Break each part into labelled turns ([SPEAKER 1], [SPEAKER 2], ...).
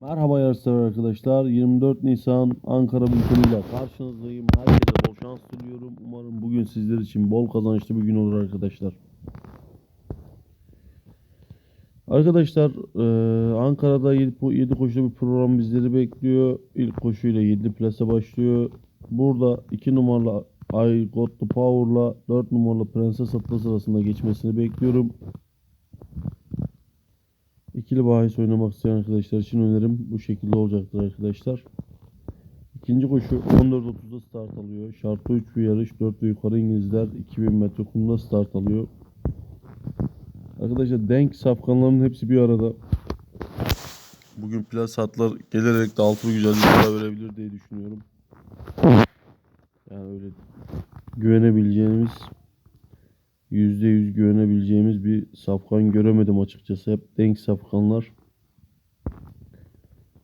[SPEAKER 1] Merhaba yarışsever arkadaşlar. 24 Nisan Ankara bülteniyle karşınızdayım. Herkese bol şans diliyorum. Umarım bugün sizler için bol kazançlı bir gün olur arkadaşlar. Arkadaşlar eee, Ankara'da 7, koşulu bir program bizleri bekliyor. İlk koşuyla 7 plase başlıyor. Burada 2 numaralı I Got The Power'la 4 numaralı Prenses Atlas arasında geçmesini bekliyorum. İkili bahis oynamak isteyen arkadaşlar için önerim bu şekilde olacaktır arkadaşlar. İkinci koşu 14.30'da start alıyor. Şartlı 3 bir yarış 4 ve yukarı İngilizler 2000 metre kumda start alıyor. Arkadaşlar denk safkanların hepsi bir arada. Bugün plas hatlar gelerek de altılı güzel bir verebilir diye düşünüyorum. Yani öyle güvenebileceğimiz %100 güvenebileceğimiz bir safkan göremedim açıkçası. Hep denk safkanlar.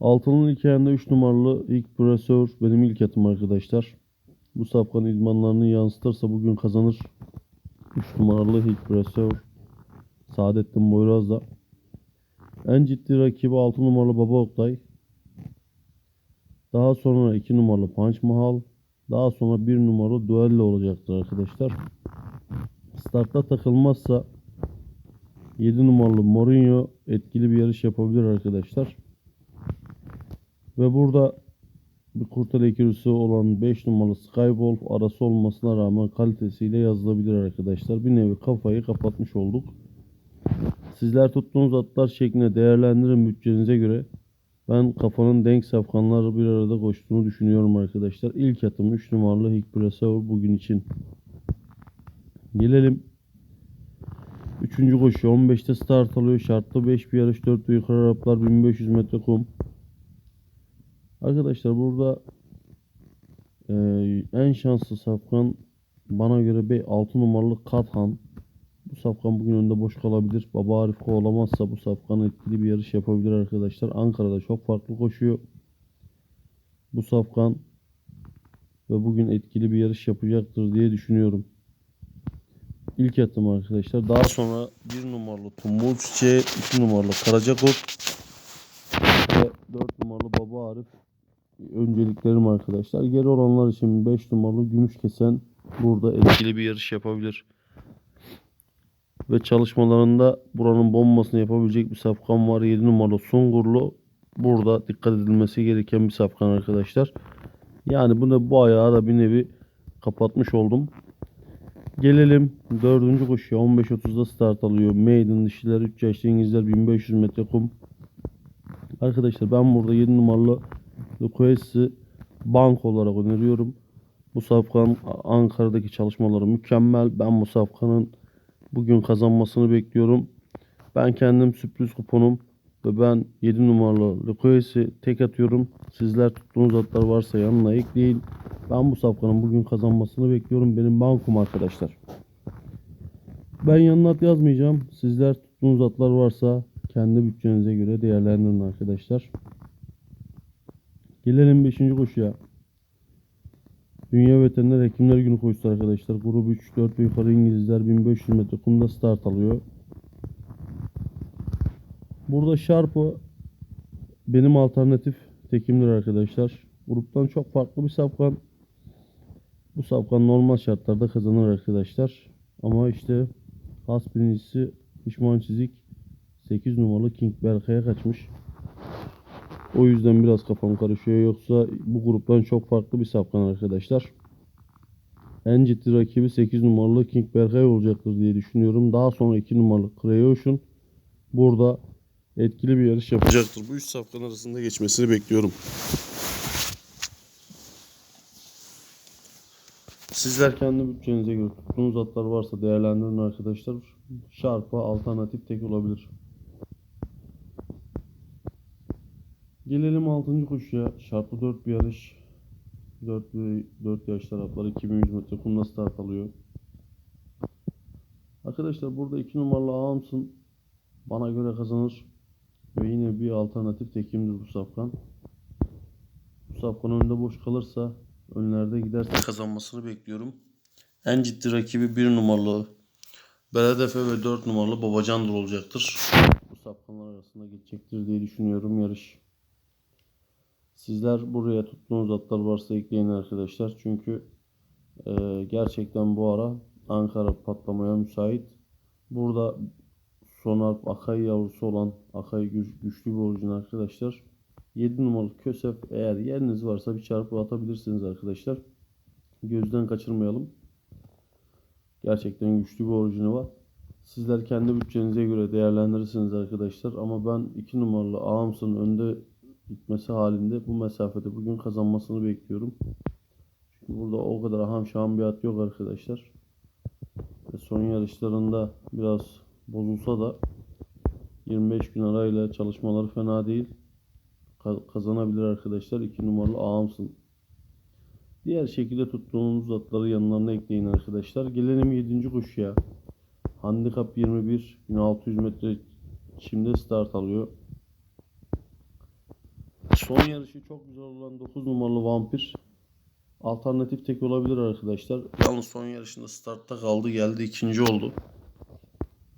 [SPEAKER 1] Altının ayağında 3 numaralı ilk presör benim ilk atım arkadaşlar. Bu safkan idmanlarını yansıtırsa bugün kazanır. 3 numaralı ilk presör Saadettin Boyraz da. En ciddi rakibi 6 numaralı Baba Oktay. Daha sonra 2 numaralı Punch Mahal. Daha sonra 1 numaralı Duello olacaktır arkadaşlar. Startta takılmazsa 7 numaralı Mourinho etkili bir yarış yapabilir arkadaşlar. Ve burada bir kurtarı ikilisi olan 5 numaralı Skywolf arası olmasına rağmen kalitesiyle yazılabilir arkadaşlar. Bir nevi kafayı kapatmış olduk. Sizler tuttuğunuz atlar şeklinde değerlendirin bütçenize göre. Ben kafanın denk safkanları bir arada koştuğunu düşünüyorum arkadaşlar. İlk atım 3 numaralı Hikpreseur bugün için. Gelelim. Üçüncü koşu 15'te start alıyor. Şartlı 5 bir yarış 4 ve yukarı Araplar 1500 metre kum. Arkadaşlar burada e, en şanslı safkan bana göre 6 numaralı Kathan. Bu safkan bugün önde boş kalabilir. Baba Arif kovalamazsa bu safkan etkili bir yarış yapabilir arkadaşlar. Ankara'da çok farklı koşuyor. Bu safkan ve bugün etkili bir yarış yapacaktır diye düşünüyorum. İlk atım arkadaşlar. Daha sonra 1 numaralı Tumbul Çiçeği, 2 numaralı Karacakot ve 4 numaralı Baba Arif önceliklerim arkadaşlar. Geri olanlar için 5 numaralı Gümüş Kesen burada etkili bir yarış yapabilir. Ve çalışmalarında buranın bombasını yapabilecek bir safkan var. 7 numaralı Sungurlu. Burada dikkat edilmesi gereken bir safkan arkadaşlar. Yani bunu bu ayağı da bir nevi kapatmış oldum. Gelelim dördüncü koşuya 15.30'da start alıyor. Maiden dişiler 3 yaşlı İngilizler 1500 metre kum. Arkadaşlar ben burada 7 numaralı Luquez'i bank olarak öneriyorum. Bu safkan Ankara'daki çalışmaları mükemmel. Ben bu safkanın bugün kazanmasını bekliyorum. Ben kendim sürpriz kuponum ve ben 7 numaralı Luquez'i tek atıyorum. Sizler tuttuğunuz atlar varsa yanına ekleyin. Ben bu safkanın bugün kazanmasını bekliyorum. Benim bankum arkadaşlar. Ben yanına at yazmayacağım. Sizler tuttuğunuz atlar varsa kendi bütçenize göre değerlendirin arkadaşlar. Gelelim 5. koşuya. Dünya Veteriner Hekimler Günü koşusu arkadaşlar. Grup 3, 4 ve yukarı İngilizler 1500 metre kumda start alıyor. Burada Sharp'ı benim alternatif tekimdir arkadaşlar. Gruptan çok farklı bir safkan. Bu safkan normal şartlarda kazanır arkadaşlar. Ama işte has birincisi Pişman Çizik 8 numaralı King Berkay'a kaçmış. O yüzden biraz kafam karışıyor. Yoksa bu gruptan çok farklı bir safkan arkadaşlar. En ciddi rakibi 8 numaralı King Berkay olacaktır diye düşünüyorum. Daha sonra 2 numaralı Creation burada etkili bir yarış yapacaktır. Bu üç safkan arasında geçmesini bekliyorum. Sizler kendi bütçenize göre tuttuğunuz atlar varsa değerlendirin arkadaşlar. Şarpa alternatif tek olabilir. Gelelim 6. koşuya. Şartlı 4 bir yarış. 4 ve 4 yaş tarafları 2100 metre kumla start alıyor. Arkadaşlar burada 2 numaralı Ağamsın bana göre kazanır. Ve yine bir alternatif tekimdir bu safkan. Bu safkan önünde boş kalırsa önlerde giderse kazanmasını bekliyorum. En ciddi rakibi 1 numaralı Beledefe ve 4 numaralı Babacandır olacaktır. Bu safkanlar arasında geçecektir diye düşünüyorum yarış. Sizler buraya tuttuğunuz atlar varsa ekleyin arkadaşlar. Çünkü e, gerçekten bu ara Ankara patlamaya müsait. Burada Sonar Akay yavrusu olan Akay güç- güçlü bir orijin arkadaşlar. 7 numaralı Kösef eğer yeriniz varsa bir çarpı atabilirsiniz arkadaşlar. Gözden kaçırmayalım. Gerçekten güçlü bir orijini var. Sizler kendi bütçenize göre değerlendirirsiniz arkadaşlar. Ama ben 2 numaralı Ağams'ın önde gitmesi halinde bu mesafede bugün kazanmasını bekliyorum. Çünkü burada o kadar aham şaham bir at yok arkadaşlar. Ve son yarışlarında biraz bozulsa da 25 gün arayla çalışmaları fena değil. Ka- kazanabilir arkadaşlar. 2 numaralı Ağams'ın. Diğer şekilde tuttuğunuz atları yanlarına ekleyin arkadaşlar. Gelelim 7. koşuya. Handikap 21 1600 metre çimde start alıyor. Son yarışı çok güzel olan 9 numaralı Vampir. Alternatif tek olabilir arkadaşlar. Yalnız son yarışında startta kaldı. Geldi ikinci oldu.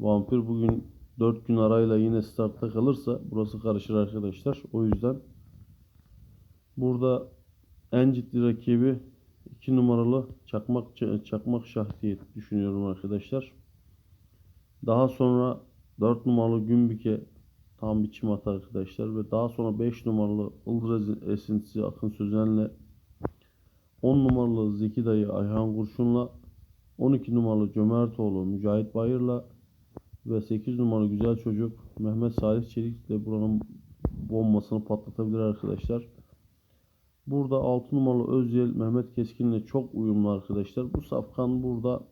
[SPEAKER 1] Vampir bugün 4 gün arayla yine startta kalırsa burası karışır arkadaşlar. O yüzden burada en ciddi rakibi 2 numaralı Çakmak Çakmak Şah diye düşünüyorum arkadaşlar. Daha sonra 4 numaralı Gümbike tam bir çim at arkadaşlar ve daha sonra 5 numaralı Ildız esintisi Akın Sözen'le 10 numaralı Zeki Dayı Ayhan Kurşun'la 12 numaralı Cömertoğlu Mücahit Bayır'la ve 8 numaralı güzel çocuk Mehmet Salih Çelik de buranın bombasını patlatabilir arkadaşlar. Burada 6 numaralı Özyel Mehmet Keskin'le çok uyumlu arkadaşlar. Bu safkan burada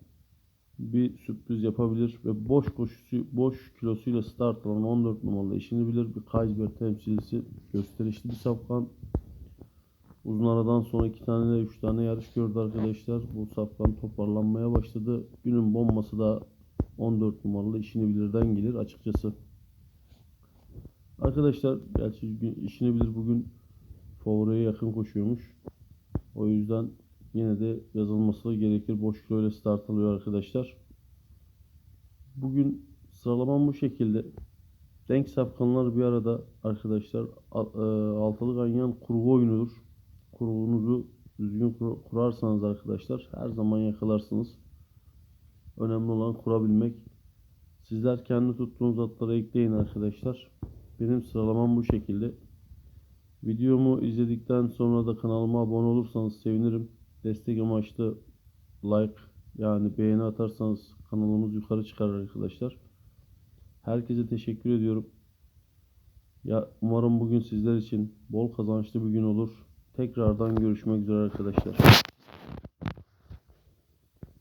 [SPEAKER 1] bir sürpriz yapabilir ve boş koşusu boş kilosuyla start alan 14 numaralı işini bilir bir Kaysber temsilcisi gösterişli bir safkan. Uzun aradan sonra iki tane de üç tane yarış gördü arkadaşlar. Bu safkan toparlanmaya başladı. Günün bombası da 14 numaralı işini bilirden gelir açıkçası. Arkadaşlar gerçi işini bilir bugün favoriye yakın koşuyormuş. O yüzden yine de yazılması gerekir. Boş kiloyla start alıyor arkadaşlar. Bugün sıralamam bu şekilde. Denk safkanlar bir arada arkadaşlar. E, Altılı ganyan kurgu oyunudur. Kurgunuzu düzgün kur- kurarsanız arkadaşlar her zaman yakalarsınız. Önemli olan kurabilmek. Sizler kendi tuttuğunuz atlara ekleyin arkadaşlar. Benim sıralamam bu şekilde. Videomu izledikten sonra da kanalıma abone olursanız sevinirim. Destek amaçlı like yani beğeni atarsanız kanalımız yukarı çıkar arkadaşlar. Herkese teşekkür ediyorum. Ya umarım bugün sizler için bol kazançlı bir gün olur. Tekrardan görüşmek üzere arkadaşlar.